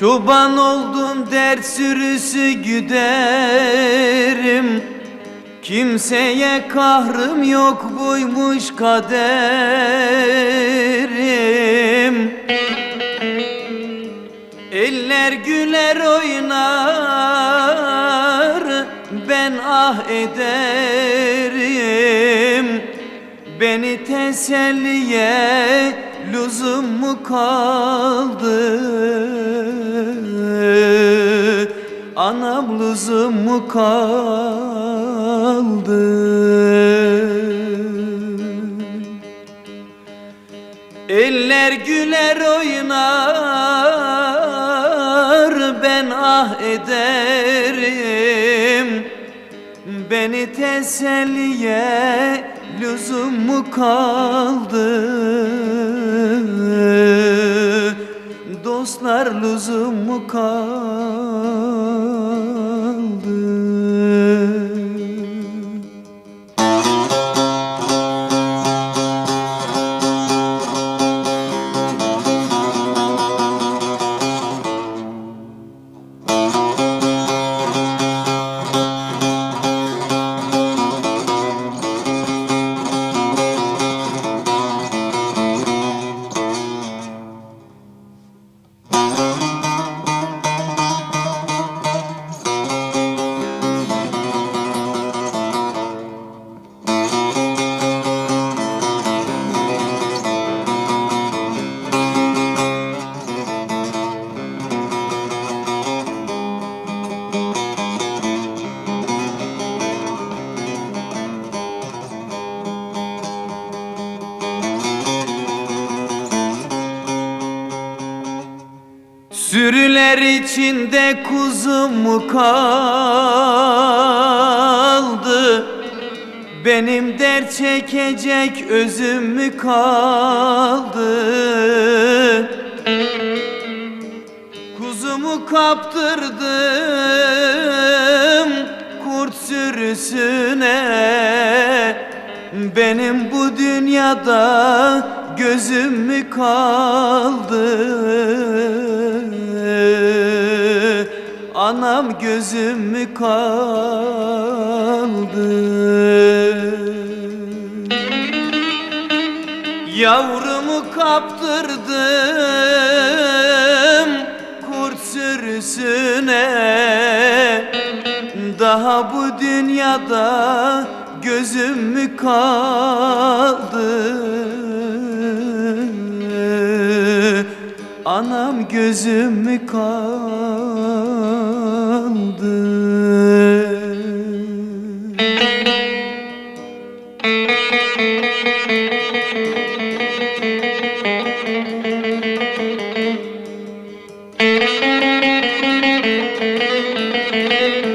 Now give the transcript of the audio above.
Çoban oldum dert sürüsü güderim. Kimseye kahrım yok buymuş kaderim. Eller güler oynar Ben ah ederim. Beni teselliye lüzum mu kaldı Anam lüzum kaldı? Eller güler oynar ben ah ederim. Beni teselliye lüzum mu kaldı? Dostlar lüzum mu kaldı Sürüler içinde kuzum kaldı. Benim dert çekecek özüm mü kaldı. Kuzumu kaptırdım kurt sürüsüne. Benim bu dünyada gözüm mü kaldı Anam gözüm kaldı? Yavrumu kaptırdım kurt sürüsüne. Daha bu dünyada gözüm kaldı? Anam gözüm kaldı Müzik